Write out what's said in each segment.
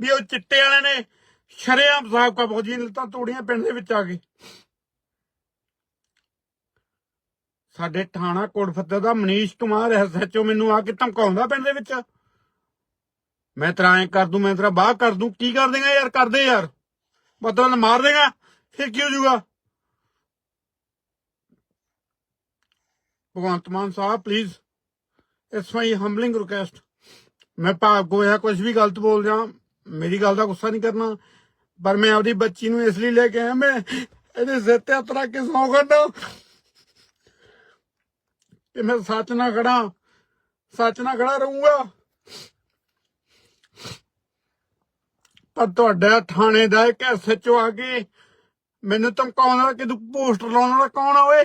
ਵੀ ਉਹ ਚਿੱਟੇ ਵਾਲੇ ਨੇ ਸ਼ਰੇਆਮ ਸਾਬਕਾ ਫੌਜੀ ਨੇ ਤਾਂ ਤੋੜੀਆਂ ਪਿੰਡ ਦੇ ਵਿੱਚ ਆ ਕੇ ਸਾਡੇ ਥਾਣਾ ਕੋਟਫੱਤੇ ਦਾ ਮਨੀਸ਼ ਕੁਮਾਰ ਐਸਐਚਓ ਮੈਨੂੰ ਆ ਕੇ ਧਮਕਾਉਂਦਾ ਪਿੰਡ ਦੇ ਵਿੱਚ। ਮੈਂ ਤੇਰਾ ਐਂ ਕਰ ਦੂੰ, ਮੈਂ ਤੇਰਾ ਬਾਹ ਕਰ ਦੂੰ, ਕੀ ਕਰ ਦੇਗਾ ਯਾਰ, ਕਰਦੇ ਯਾਰ। ਮਤਲਬ ਮਾਰ ਦੇਗਾ, ਫਿਰ ਕੀ ਹੋ ਜਾਊਗਾ? Bhagwant Mann Sahib please it's my humbling request ਮੈਂ ਭਾਗ ਕੋ ਜਾਂ ਕੁਝ ਵੀ ਗਲਤ ਬੋਲ ਜਾ ਮੇਰੀ ਗੱਲ ਦਾ ਗੁੱਸਾ ਨਹੀਂ ਕਰਨਾ। ਪਰ ਮੈਂ ਆਪਦੀ ਬੱਚੀ ਨੂੰ ਇਸ ਲਈ ਲੈ ਕੇ ਆਇਆ, ਮੈਂ ਇਹਦੇ ਸਿਰ ਤੇ ਹੱਥ ਰੱਖ ਕੇ ਸੌਂ ਕੱਢਾਂ ਕਿ ਮੈਂ ਸੱਚ ਨਾਲ ਖੜਾ ਸੱਚ ਨਾਲ ਖੜਾ ਰਹੂੰਗਾ। ਪਰ ਤੁਹਾਡਾ ਥਾਣੇ ਦਾ ਇੱਕ ਐਸਐਚਓ ਆ ਕੇ ਮੈਨੂੰ ਧਮਕਾਉਂਦਾ ਕਿ ਤੂੰ ਪੋਸਟਰ ਲਾਉਣ ਵਾਲਾ ਕੌਣ ਆ ਓਏ?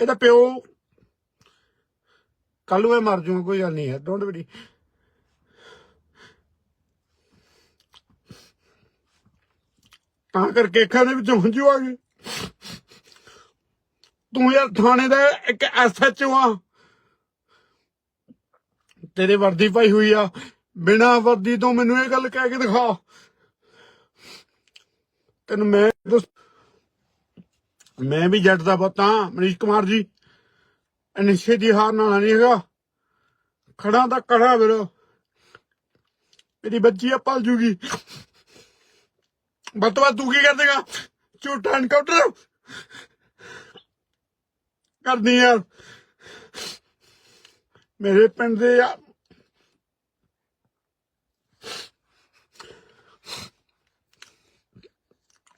ਇਹਦਾ ਪਿਓ ਕੱਲ ਨੂੰ ਮੈਂ ਮਰ ਜਾਊਂਗਾ, ਕੋਈ ਗੱਲ ਨਹੀਂ ਹੈ ਡੋਂਟ ਵਰੀ ਤਾਂ ਕਰਕੇ ਅੱਖਾਂ ਦੇ ਵਿੱਚੋਂ ਹੰਝੂ ਆ ਗਏ। ਤੂੰ ਯਾਰ ਥਾਣੇ ਦਾ ਇੱਕ ਐਸਐਚਓ ਆ। ਤੇਰੇ ਵਰਦੀ ਪਾਈ ਹੋਈ ਆ। ਬਿਨਾ ਵਰਦੀ ਤੋਂ ਮੈਨੂੰ ਇਹ ਗੱਲ ਕਹਿ ਕੇ ਦਿਖਾ। ਤੈਨੂੰ ਮੈਂ ਮੈਂ ਵੀ ਜੱਟ ਦਾ ਪੁੱਤ ਹਾਂ, ਮਨੀਸ਼ ਕੁਮਾਰ ਜੀ। ਅਨਿਸ਼ੇ ਦੀ ਹਾਰ ਨਾਲ ਨਹੀਂ ਹੈਗਾ। ਖੜਾ ਤਾਂ ਕੜਾ ਵੀਰੋ। ਮੇਰੀ ਬੱਚੀ ਆ, ਪਲ ਜੂਗੀ। ਬਤਵਾ ਤੂੰ ਕੀ ਕਰ ਦੇਗਾ ਝੂਠਾ ਐਨਕਾਊਂਟਰ ਕਰਦੀ ਯਾਰ ਮੇਰੇ ਪਿੰਡ ਦੇ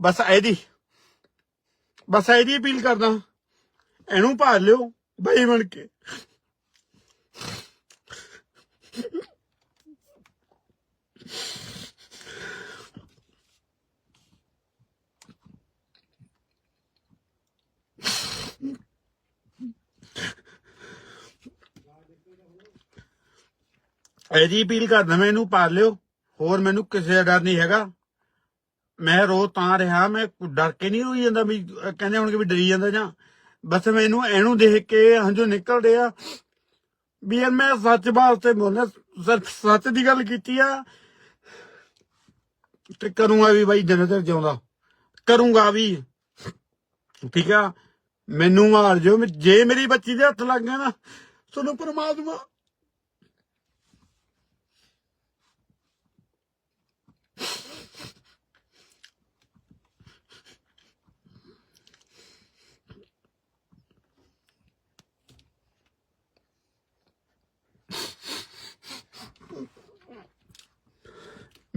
ਬਸ ਇਹਦੀ ਬਸ ਇਹਦੀ ਅਪੀਲ ਕਰਦਾ। ਇਹਨੂੰ ਭਾਲ ਲਿਓ, ਬਈ ਬਣ ਕੇ। ਇਹਦੀ ਅਪੀਲ ਕਰਦਾ ਮੈਂ, ਇਹਨੂੰ ਪਾਲ ਲਿਓ। ਹੋਰ ਮੈਨੂੰ ਕਿਸੇ ਦਾ ਡਰ ਨਹੀਂ ਹੈਗਾ। ਮੈਂ ਰੋ ਤਾਂ ਰਿਹਾ, ਮੈਂ ਡਰ ਕੇ ਨਹੀਂ ਹੋਈ ਜਾਂਦਾ ਵੀ ਕਹਿੰਦੇ ਹੋਣਗੇ ਵੀ ਡਰੀ ਜਾਂਦਾ ਜਾਂ, ਬਸ ਮੈਨੂੰ ਇਹਨੂੰ ਦੇਖ ਕੇ ਹੰਝੂ ਨਿਕਲਦੇ ਆ ਵੀ ਯਾਰ ਮੈਂ ਸੱਚ ਵਾਸਤੇ ਬੋਲਿਆ, ਸਿਰਫ ਸੱਚ ਦੀ ਗੱਲ ਕੀਤੀ ਆ ਤੇ ਕਰੂੰਗਾ ਵੀ ਬਾਈ ਜਿੰਨੇ ਤੱਕ ਜਿਉਂਦਾ, ਕਰੂੰਗਾ ਵੀ। ਠੀਕ ਆ? ਮੈਨੂੰ ਮਾਰ ਜੋ ਜੇ ਮੇਰੀ ਬੱਚੀ ਦੇ ਹੱਥ ਲੱਗ ਗਿਆ ਨਾ, ਤੁਹਾਨੂੰ ਪਰਮਾਤਮਾ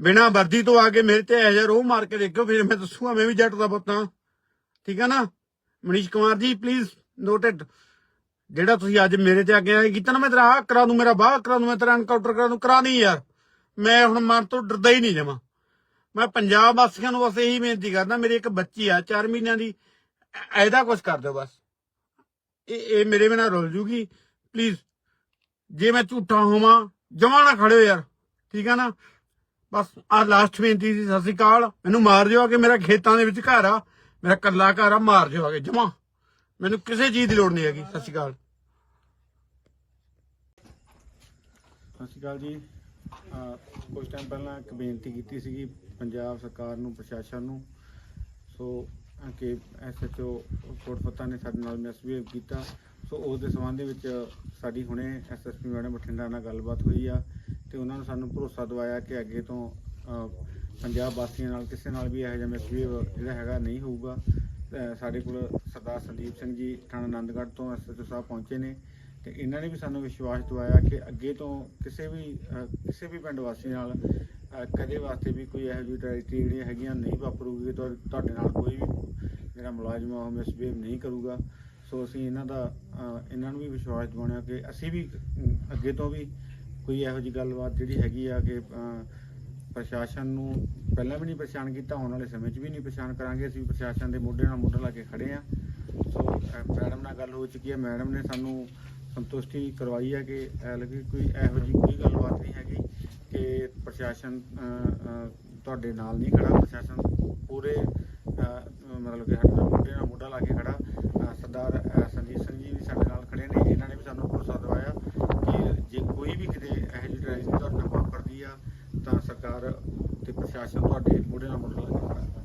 ਬਿਨਾ ਵਰਦੀ ਤੋਂ ਆ ਕੇ ਮੇਰੇ ਤੇ ਇਹੋ ਜਿਹਾ ਰੋਹ ਮਾਰ ਕੇ ਦੇਖਿਓ, ਫਿਰ ਮੈਂ ਦੱਸੂਗਾ, ਮੈਂ ਵੀ ਜੱਟ ਦਾ ਪੁੱਤ ਠੀਕ ਹੈ ਨਾ? ਮਨੀਸ਼ ਕੁਮਾਰ ਜੀ ਪਲੀਜ਼ ਨੋਟਡ ਜਿਹੜਾ ਤੁਸੀਂ ਅੱਜ ਮੇਰੇ ਤੇ ਆ ਕੇ ਆਏ, ਕੀਤਾ ਨਾ ਮੈਂ ਤੇਰਾ ਆਹ ਕਰਾ ਦੂੰ, ਮੇਰਾ ਬਾਹ ਕਰਾ ਦੂੰ, ਮੈਂ ਤੇਰਾ ਐਨਕਾਊਂਟਰ ਕਰਾ ਦੂੰ, ਕਰਾ ਨਹੀਂ ਯਾਰ। ਮੈਂ ਹੁਣ ਮਨ ਤੋਂ ਡਰਦਾ ਹੀ ਨਹੀਂ ਜਮਾ ਮੈਂ ਪੰਜਾਬ ਵਾਸੀਆਂ ਨੂੰ ਬਸ ਇਹੀ ਬੇਨਤੀ ਕਰਦਾ, ਮੇਰੀ ਇੱਕ ਬੱਚੀ ਆ 4 ਮਹੀਨਿਆਂ ਦੀ, ਐ- ਇਹਦਾ ਕੁਝ ਕਰ ਦਿਓ ਬਸ। ਇਹ ਇਹ ਮੇਰੇ ਬਿਨਾਂ ਰੁੱਲ ਜੂਗੀ। ਪਲੀਜ਼ ਜੇ ਮੈਂ ਝੂਠਾ ਹੋਵਾਂ ਜਮਾ ਨਾ ਖੜਿਓ ਯਾਰ। ਠੀਕ ਆ ਨਾ? ਬਸ ਆ ਲਾਸਟ ਬੇਨਤੀ ਸੀ, ਸਤਿ ਸ਼੍ਰੀ ਅਕਾਲ। ਮੈਨੂੰ ਮਾਰ ਦਿਓ ਆ ਕਿ ਮੇਰਾ ਖੇਤਾਂ ਦੇ ਵਿੱਚ ਘਰ ਆ। ਮੇਰਾ ਕੱਲਾ ਘਰ ਆ, ਮਾਰ ਦਿਓ ਆ ਕੇ, ਜਮਾ। ਮੈਨੂੰ ਕਿਸੇ ਚੀਜ਼ ਦੀ ਲੋੜ ਨਹੀਂ ਹੈਗੀ, ਸਤਿ ਸ਼੍ਰੀ ਅਕਾਲ। ਸਤਿ ਸ਼੍ਰੀ ਅਕਾਲ ਜੀ। ਅਹ ਕੁਝ ਟਾਈਮ ਪਹਿਲਾਂ ਇੱਕ ਬੇਨਤੀ ਕੀਤੀ ਸੀਗੀ ਪੰਜਾਬ ਸਰਕਾਰ ਨੂੰ, ਪ੍ਰਸ਼ਾਸਨ ਨੂੰ। ਸੋ, ਅਹ ਕਿ ਐਸਐਚਓ ਕੋਟਪਤਾ ਨੇ ਸਾਡੇ ਨਾਲ ਮਿਸਬੀਹੇਵ ਕੀਤਾ। ਸੋ ਉਸ ਦੇ ਸੰਬੰਧ ਦੇ ਵਿੱਚ ਸਾਡੀ ਹੁਣੇ ਐਸਐਸਪੀ ਮੈਡਮ ਬਠਿੰਡਾ ਨਾਲ ਗੱਲਬਾਤ ਹੋਈ ਆ। ਤੇ ਉਹਨਾਂ ਨੇ ਸਾਨੂੰ ਭਰੋਸਾ ਦਵਾਇਆ ਕਿ ਅੱਗੇ ਤੋਂ ਅਹ, ਪੰਜਾਬ ਵਾਸੀਆਂ ਨਾਲ ਕਿਸੇ ਨਾਲ ਵੀ ਇਹੋ ਜਿਹਾ ਮਿਸਬੀਹੇਵ ਜਿਹੜਾ ਹੈਗਾ ਨਹੀਂ ਹੋਊਗਾ। ਅਹ ਸਾਡੇ ਕੋਲ ਸਰਦਾਰ ਸੰਦੀਪ ਸਿੰਘ ਜੀ ਥਾਣਾ ਆਨੰਦਗੜ੍ਹ ਤੋਂ ਐਸਐਚਓ ਸਾਹਿਬ ਪਹੁੰਚੇ ਨੇ ਤੇ ਇਹਨਾਂ ਨੇ ਵੀ ਸਾਨੂੰ ਵਿਸ਼ਵਾਸ ਦਵਾਇਆ ਕਿ ਅੱਗੇ ਤੋਂ ਕਿਸੇ ਵੀ ਅਹ, ਕਿਸੇ ਵੀ ਪਿੰਡ ਵਾਸੀ ਨਾਲ ਅਹ, ਕਦੇ ਵਾਸਤੇ ਵੀ ਕੋਈ ਇਹੋ ਜਿਹੀ ਟ੍ਰੈਜਡੀ ਜਿਹੜੀਆਂ ਹੈਗੀਆਂ ਨਹੀਂ ਵਾਪਰੂਗੀ ਤੁਹਾ- ਤੁਹਾਡੇ ਨਾਲ ਕੋਈ ਵੀ ਜਿਹੜਾ ਮੁਲਾਜ਼ਮ ਆ ਉਹ ਮਿਸਬੀਹੇਵ ਨਹੀਂ ਕਰੂਗਾ। ਸੋ ਅਸੀਂ ਇਹਨਾਂ ਦਾ ਅ, ਇਹਨਾਂ ਨੂੰ ਵੀ ਵਿਸ਼ਵਾਸ ਦਿਵਾਉਣਾ ਕਿ ਅਸੀਂ ਵੀ ਅਮ, ਅੱਗੇ ਤੋਂ ਵੀ ਕੋਈ ਇਹੋ ਜੀ ਗੱਲਬਾਤ ਜਿਹੜੀ ਹੈਗੀ ਆ ਕਿ ਪ੍ਰਸ਼ਾਸਨ ਨੂੰ ਪਹਿਲਾਂ ਵੀ ਨਹੀਂ ਪਛਾਣ ਕੀਤਾ ਆਉਣ ਵਾਲੇ ਸਮੇਂ 'ਚ ਵੀ ਨਹੀਂ ਪਛਾਣ ਕਰਾਂਗੇ। ਅਸੀਂ ਪ੍ਰਸ਼ਾਸਨ ਦੇ ਮੋਢੇ ਨਾਲ ਮੋਢਾ ਲਾ ਕੇ ਖੜੇ ਆ। ਸੋ ਮੈਡਮ ਨਾਲ ਗੱਲ ਹੋ ਚੁੱਕੀ ਹੈ ਮੈਡਮ ਨੇ ਸਾਨੂੰ ਸੰਤੁਸ਼ਟੀ ਕਰਵਾਈ ਹੈ ਕਿ ਐਲਗੀ ਕੋਈ ਇਹੋ ਜੀ ਕੋਈ ਗੱਲਬਾਤ ਨਹੀਂ ਹੈਗੀ ਕਿ ਪ੍ਰਸ਼ਾਸਨ ਤੁਹਾਡੇ ਨਾਲ ਨਹੀਂ ਖੜਾ। ਪ੍ਰਸ਼ਾਸਨ ਪੂਰੇ ਮਤਲਬ ਕਿ ਸਾਡੇ ਨਾਲ ਮੋਢੇ ਨਾਲ ਮੋਢਾ ਲਾ ਕੇ ਖੜਾ। ਸਰਦਾਰ ਸੰਜੀਤ ਸਿੰਘ ਜੀ ਵੀ ਸਾਡੇ ਨਾਲ ਖੜ੍ਹੇ ਨੇ। ਇਹਨਾਂ ਨੇ ਵੀ ਸਾਨੂੰ ਭਰੋਸਾ ਦਵਾਇਆ। ਜੇ ਕੋਈ ਵੀ ਕਿਤੇ ਇਹੋ ਜਿਹੀ ਟ੍ਰੈਜਡੀ ਤੁਹਾਡੇ ਨਾਲ ਵਾਪਰਦੀ ਆ, ਤਾਂ ਸਰਕਾਰ ਤੇ ਪ੍ਰਸ਼ਾਸਨ ਤੁਹਾਡੇ ਮੋਢੇ ਨਾਲ ਮੋਢਾ ਲਾ ਕੇ ਖੜਾ